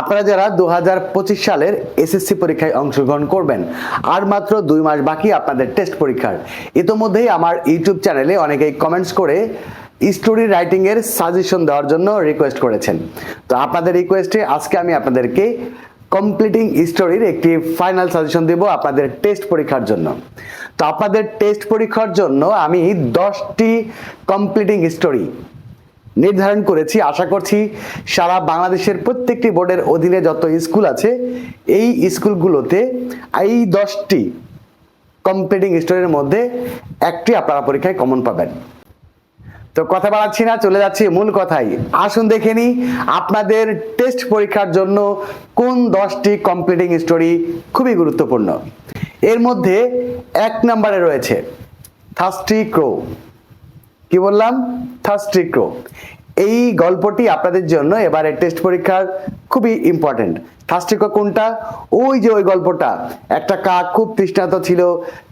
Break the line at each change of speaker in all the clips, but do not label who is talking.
আপনারা যারা দু হাজার পঁচিশ সালের এসএসসি পরীক্ষায় অংশগ্রহণ করবেন, আর মাত্র দুই মাস বাকি আপনাদের টেস্ট পরীক্ষার। ইতোমধ্যেই আমার ইউটিউব চ্যানেলে অনেকেই কমেন্টস করে স্টোরি রাইটিংয়ের সাজেশন দেওয়ার জন্য রিকোয়েস্ট করেছেন। তো আপনাদের রিকোয়েস্টে আজকে আমি আপনাদেরকে কমপ্লিটিং স্টোরির একটি ফাইনাল সাজেশন দেব আপনাদের টেস্ট পরীক্ষার জন্য। তো আপনাদের টেস্ট পরীক্ষার জন্য আমি দশটি কমপ্লিটিং স্টোরি নির্ধারণ করেছি। আশা করছি সারা বাংলাদেশের প্রত্যেকটি বোর্ডের অধীনে যত স্কুল আছে, এই স্কুলগুলোতে এই দশটি কম্পিটিং স্টোরির মধ্যে একটি আপনারা পরীক্ষায় কমন পাবেন। তো কথা বাড়াচ্ছি না, চলে যাচ্ছি মূল কথাই আসুন দেখে নিই আপনাদের টেস্ট পরীক্ষার জন্য কোন দশটি কমপ্লিটিং স্টোরি খুবই গুরুত্বপূর্ণ। এর মধ্যে এক নম্বরে রয়েছে থার্স্টি ক্রো কি বললাম? থার্স্টি এই গল্পটি আপনাদের জন্য এবারে টেস্ট পরীক্ষার খুবই ইম্পর্টেন্ট থার্স্টি কোনটা? ওই যে ওই গল্পটা। একটা কাক খুব তৃষ্ণাত ছিল,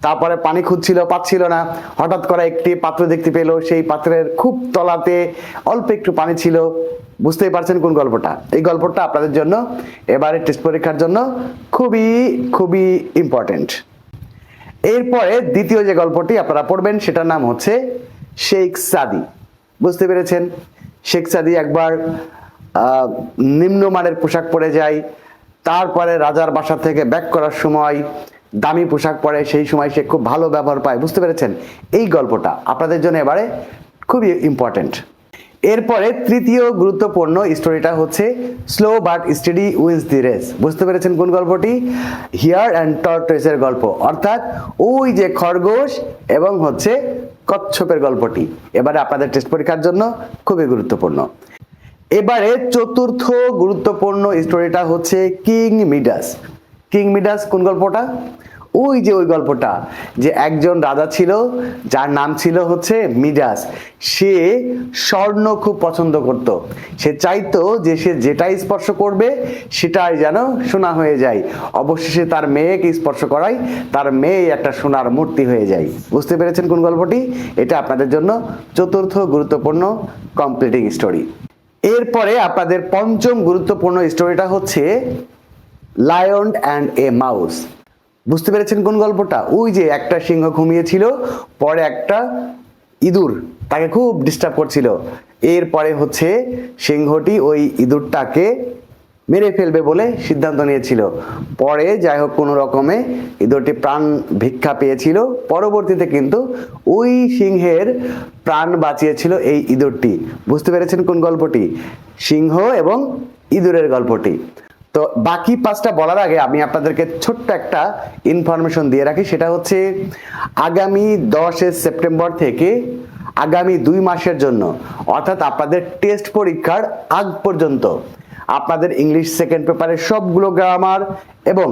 তারপরে পানি খুঁজছিল, পাচ্ছিল না। হঠাৎ করে একটি পাত্র দেখতে পেল, সেই পাত্রের খুব তলাতে অল্প একটু পানি ছিল। বুঝতেই পারছেন কোন গল্পটা? এই গল্পটা আপনাদের জন্য এবারে টেস্ট পরীক্ষার জন্য খুবই খুবই ইম্পর্টেন্ট এরপরে দ্বিতীয় যে গল্পটি আপনারা পড়বেন, সেটার নাম হচ্ছে শেখ সাদি। বুঝতে পেরেছেন? শেখ সাদি একবার নিম্নমানের পোশাক পরে যায়, তারপরে রাজার বাসা থেকে ব্যাক করার সময় দামি পোশাক পরে, সেই সময় সে খুব ভালো ব্যবহার পায়। বুঝতে পেরেছেন? এই গল্পটা আপনাদের জন্য এবারে খুবই ইম্পর্টেন্ট এরপরে তৃতীয় গুরুত্বপূর্ণ স্টোরিটা হচ্ছে slow but steady wins the race বুঝতে পেরেছেন কোন গল্পটি? হিয়ার অ্যান্ড টর্টয়েসের গল্প। অর্থাৎ ওই যে খরগোশ এবং হচ্ছে কচ্ছপের গল্পটি। এবারে আপনাদের টেস্ট পরীক্ষার জন্য খুবই গুরুত্বপূর্ণ। এবারে চতুর্থ গুরুত্বপূর্ণ স্টোরিটা হচ্ছে কিং মিডাস। কিং মিডাস কোন গল্পটা? ওই যে ওই গল্পটা, যে একজন রাজা ছিল, যার নাম ছিল হচ্ছে মিডাস সে স্বর্ণ খুব পছন্দ করত। সে চাইতো যে সে যেটাই স্পর্শ করবে, সেটাই যেন সোনা হয়ে যায়। অবশেষে তার মেয়েকে স্পর্শ করায়, তার মেয়ে একটা সোনার মূর্তি হয়ে যায়। বুঝতে পেরেছেন কোন গল্পটি? এটা আপনাদের জন্য চতুর্থ গুরুত্বপূর্ণ কমপ্লিটিং স্টোরি এরপরে আপনাদের পঞ্চম গুরুত্বপূর্ণ স্টোরিটা হচ্ছে লায়ন অ্যান্ড এ মাউস বুঝতে পেরেছেন কোন গল্পটা? ওই যে একটা সিংহ ঘুমিয়েছিল, পরে একটা ইঁদুর তাকে খুব ডিস্টার্ব করছিল। এরপরে হচ্ছে সিংহটি ওই ইঁদুরটাকে মেরে ফেলবে বলে সিদ্ধান্ত নিয়েছিল। পরে যাই হোক কোনো রকমে ইঁদুরটি প্রাণ ভিক্ষা পেয়েছিল। পরবর্তীতে কিন্তু ওই সিংহের প্রাণ বাঁচিয়েছিল এই ইঁদুরটি। বুঝতে পেরেছেন কোন গল্পটি? সিংহ এবং ইঁদুরের গল্পটি। তো বাকি পাঁচটা বলার আগে আমি আপনাদেরকে ছোট্ট একটা ইনফরমেশন দিয়ে রাখি, সেটা হচ্ছে আগামী দশে সেপ্টেম্বর থেকে আগামী দুই মাসের জন্য, অর্থাৎ আপনাদের টেস্ট পরীক্ষার আগ পর্যন্ত, আপনাদের ইংলিশ সেকেন্ড পেপারের সবগুলো গ্রামার এবং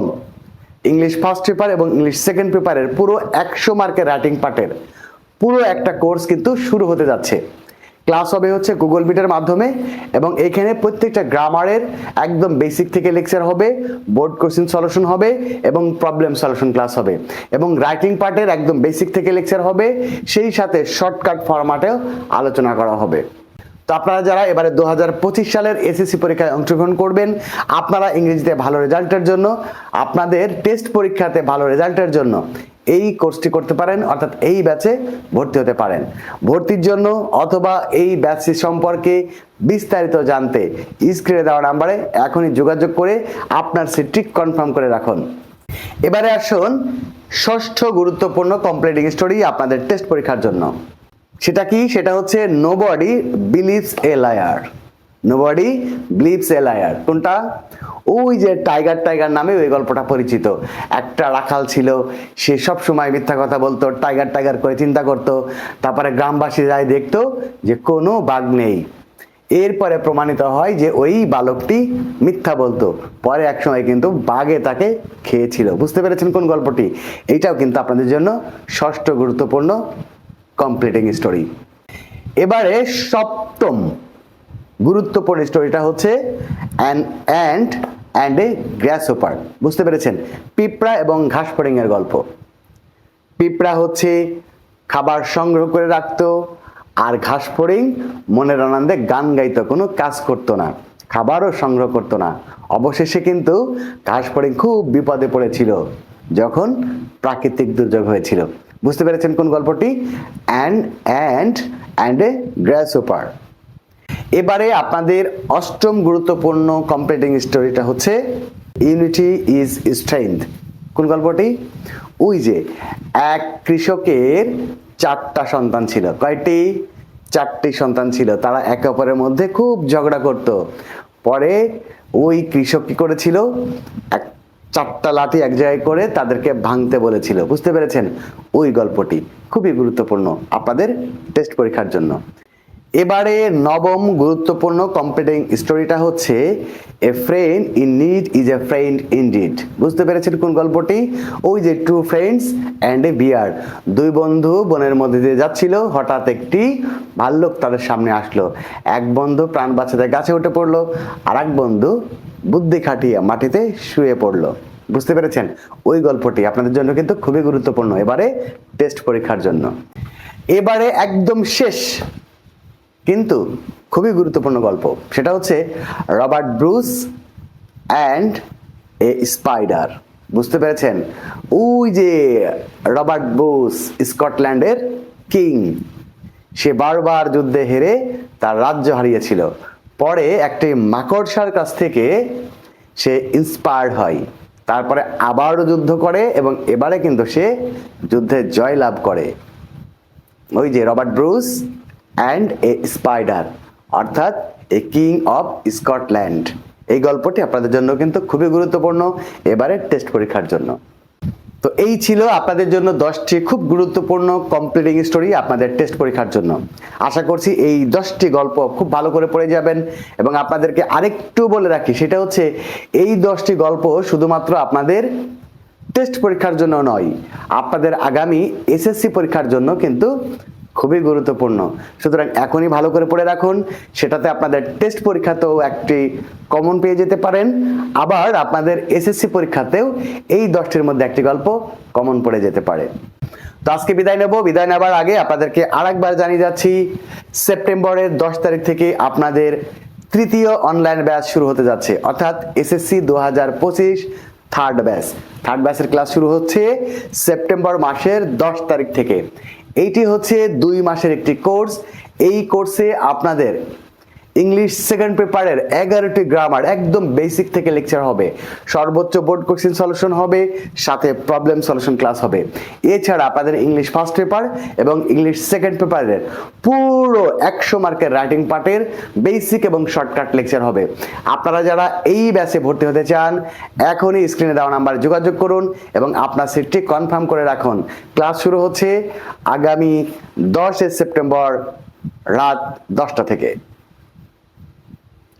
ইংলিশ ফার্স্ট পেপার এবং ইংলিশ সেকেন্ড পেপারের পুরো একশো মার্কের রাইটিং পার্টের পুরো একটা কোর্স কিন্তু শুরু হতে যাচ্ছে। ক্লাস হবে হচ্ছে গুগল মিটের মাধ্যমে এবং এখানে প্রত্যেকটা গ্রামারের একদম বেসিক থেকে লেকচার হবে বোর্ড কোশ্চেন সলিউশন হবে এবং প্রবলেম সলিউশন ক্লাস হবে এবং রাইটিং পার্টের একদম বেসিক থেকে লেকচার হবে, সেই সাথে শর্টকাট ফরম্যাটেও আলোচনা করা হবে। তো আপনারা যারা এবারে দু হাজার পঁচিশ সালের এসএসসি পরীক্ষায় অংশগ্রহণ করবেন, আপনারা ইংরেজিতে ভালো রেজাল্টের জন্য, আপনাদের টেস্ট পরীক্ষাতে ভালো রেজাল্টের জন্য এই কোর্সটি করতে পারেন, অর্থাৎ এই ব্যাচে ভর্তি হতে পারেন। ভর্তির জন্য অথবা এই ব্যাচটি সম্পর্কে বিস্তারিত জানতে স্ক্রিনে দেওয়া নাম্বারে এখনই যোগাযোগ করে আপনার সিটটি কনফার্ম করে রাখুন। এবারে আসুন ষষ্ঠ গুরুত্বপূর্ণ কমপ্লিটিং স্টোরি আপনাদের টেস্ট পরীক্ষার জন্য। সেটা কি? সেটা হচ্ছে nobody believes a liar nobody believes a liar কোনটা? ওই যে টাইগার টাইগার নামে ওই গল্পটা পরিচিত। একটা রাখাল ছিল, সে সব সময় মিথ্যা কথা বলতো টাইগার টাইগার করে চিন্তা করতো। তারপরে গ্রামবাসী যাই দেখতো যে কোনো বাঘ নেই। এরপরে প্রমাণিত হয় যে ওই বালকটি মিথ্যা বলতো। পরে এক সময় কিন্তু বাঘে তাকে খেয়েছিল। বুঝতে পেরেছেন কোন গল্পটি? এইটাও কিন্তু আপনাদের জন্য ষষ্ঠ গুরুত্বপূর্ণ কমপ্লিটিং স্টোরি এবারে সপ্তম গুরুত্বপূর্ণ স্টোরিটা হচ্ছে ant and and a grasshopper বুঝতে পেরেছেন? পিঁপড়া এবং ঘাস ফড়িংয়ের গল্প। পিঁপড়া হচ্ছে খাবার সংগ্রহ করে রাখতো, আর ঘাস ফড়িং মনের আনন্দে গান গাইতো, কোনো কাজ করতো না, খাবারও সংগ্রহ করতো না। অবশেষে কিন্তু ঘাসফড়িং খুব বিপদে পড়েছিল, যখন প্রাকৃতিক দুর্যোগ হয়েছিল। বুঝতে পেরেছেন কোন গল্পটি? And and and a grasshopper এবারে আপনাদের অষ্টম গুরুত্বপূর্ণ কম্পিটিং স্টোরিটা হচ্ছে ইউনিটি ইজ স্ট্রেংথ কোন গল্পটি? ওই যে এক কৃষকের চারটা সন্তান ছিল। কয়টি? চারটি সন্তান ছিল। তারা একে অপরের মধ্যে খুব ঝগড়া করত। পরে ওই কৃষক কি করেছিল? এক চারটা লাঠি এক জায়গায় করে তাদেরকে ভাঙতে বলেছিল। বুঝতে পেরেছেন? ওই গল্পটি খুবই গুরুত্বপূর্ণ আপনাদের টেস্ট পরীক্ষার জন্য। এবারে নবম গুরুত্বপূর্ণ কম্পিটিং স্টোরিটা হচ্ছে a friend in need is a friend in deed বুঝতে পেরেছেন কোন গল্পটি? ওই যে two friends and a bear দুই বন্ধু বনের মধ্যে দিয়ে যাচ্ছিল, হঠাৎ একটি ভাল্লুক তাদের সামনে আসলো। এক বন্ধু প্রাণ বাঁচাতে গাছে উঠে পড়ল আর এক বন্ধু বুদ্ধি খাটিয়ে মাটিতে শুয়ে পড়ল। বুঝতে পেরেছেন? ওই গল্পটি আপনাদের জন্য কিন্তু খুবই গুরুত্বপূর্ণ, এবারে টেস্ট পরীক্ষার জন্য। এবারে একদম শেষ কিন্তু খুবই গুরুত্বপূর্ণ গল্প। সেটা হচ্ছে Robert Bruce and a spider. বুঝতে পেরেছেন? ওই যে রবার্ট ব্রুস স্কটল্যান্ডের কিং, সে বারবার যুদ্ধে হেরে তার রাজ্য হারিয়েছিল। পরে একটি মাকড়সার কাছ থেকে সে ইন্সপায়ার্ড হয়। তারপরে আবারও যুদ্ধ করে এবং এবারে কিন্তু সে যুদ্ধে জয় লাভ করে। ওই যে Robert Bruce and a spider অর্থাৎ এ কিং অফ স্কটল্যান্ড এই গল্পটি আপনাদের জন্য কিন্তু খুবই গুরুত্বপূর্ণ, এবারে টেস্ট পরীক্ষার জন্য। তো এই ছিল আপনাদের জন্য দশটি খুব গুরুত্বপূর্ণ কমপ্লিটিং স্টোরি আপনাদের টেস্ট পরীক্ষার জন্য। আশা করছি এই দশটি গল্প খুব ভালো করে পড়ে যাবেন এবং আপনাদেরকে আরেকটু বলে রাখি, সেটা হচ্ছে এই দশটি গল্প শুধুমাত্র আপনাদের টেস্ট পরীক্ষার জন্য নয়, আপনাদের আগামী এসএসসি পরীক্ষার জন্য কিন্তু খুবই গুরুত্বপূর্ণ। সুতরাং এখনই ভালো করে পড়ে রাখুন। সেটাতে আপনাদের টেস্ট পরীক্ষাতেও একটি কমন পেয়ে যেতে পারেন। আবার আপনাদের এসএসসি পরীক্ষাতেও এই দশটির মধ্যে একটি গল্প কমন পড়ে যেতে পারে। তো আজকে বিদায় নেব। বিদায় নেবার আগে আপনাদেরকে আরেকবার জানিয়ে যাচ্ছি, সেপ্টেম্বরের দশ তারিখ থেকে আপনাদের তৃতীয় অনলাইন ব্যাচ শুরু হতে যাচ্ছে। অর্থাৎ এসএসসি দু হাজার পঁচিশ থার্ড ব্যাচ থার্ড ব্যাচের ক্লাস শুরু হচ্ছে সেপ্টেম্বর মাসের দশ তারিখ থেকে। এইটি হচ্ছে দুই মাসের একটি কোর্স। এই কোর্সে আপনাদের ইংলিশ সেকেন্ড পেপারের এগারোটি গ্রামার একদম বেসিক থেকে লেকচার হবে। সর্বোচ্চ বোর্ড কোশ্চেন সলিউশন হবে, সাথে প্রবলেম সলিউশন ক্লাস হবে। এছাড়া আপনাদের ইংলিশ ফার্স্ট পেপার এবং ইংলিশ সেকেন্ড পেপারের পুরো একশো মার্কের রাইটিং পার্টের বেসিক এবং শর্টকাট লেকচার হবে। আপনারা যারা এই ব্যাচে ভর্তি হতে চান, এখনই স্ক্রিনে দেওয়া নাম্বারে যোগাযোগ করুন এবং আপনার সিটটি কনফার্ম করে রাখুন। ক্লাস শুরু হচ্ছে আগামী দশই সেপ্টেম্বর রাত দশটা থেকে।